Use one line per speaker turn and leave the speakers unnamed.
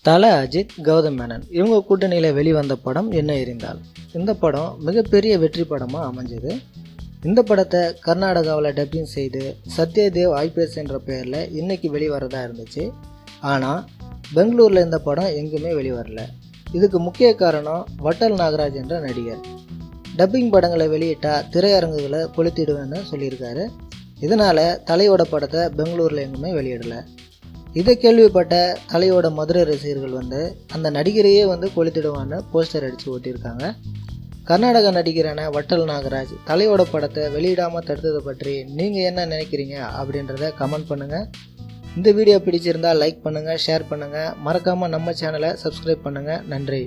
தல அஜித் கௌதம் மேனன். இவங்க கூட்டணியில் வெளிவந்த படம் என்ன எரிந்தால்? இந்த படம் மிகப்பெரிய வெற்றி படமாக அமைஞ்சது. இந்த படத்தை கர்நாடகாவில் டப்பிங் செய்து சத்யதேவ் ஐபிஎஸ் என்ற பெயரில் இன்றைக்கி வெளிவரதா இருந்துச்சு. ஆனால் பெங்களூரில் இந்த படம் எங்குமே வெளிவரல. இதுக்கு முக்கிய காரணம் வட்டல் நாகராஜ் என்ற நடிகர். டப்பிங் படங்களை வெளியிட்டால் திரையரங்குகளை கொளுத்திடுவேன்னு சொல்லியிருக்காரு. இதனால் தலையோட படத்தை பெங்களூரில் எங்குமே வெளியிடலை. இதை கேள்விப்பட்ட தலையோட மதுரை ரசிகர்கள் வந்து அந்த நடிகரையே வந்து கொளுத்திடுவான்னு போஸ்டர் அடித்து ஓட்டியிருக்காங்க கர்நாடக நடிகரான வட்டல் நாகராஜ் தலையோட படத்தை வெளியிடாமல் தடுத்ததை பற்றி நீங்கள் என்ன நினைக்கிறீங்க அப்படின்றத கமெண்ட் பண்ணுங்கள் இந்த வீடியோ பிடிச்சிருந்தா லைக் பண்ணுங்கள் ஷேர் பண்ணுங்கள் மறக்காமல் நம்ம சேனலை சப்ஸ்கிரைப் பண்ணுங்கள் நன்றி.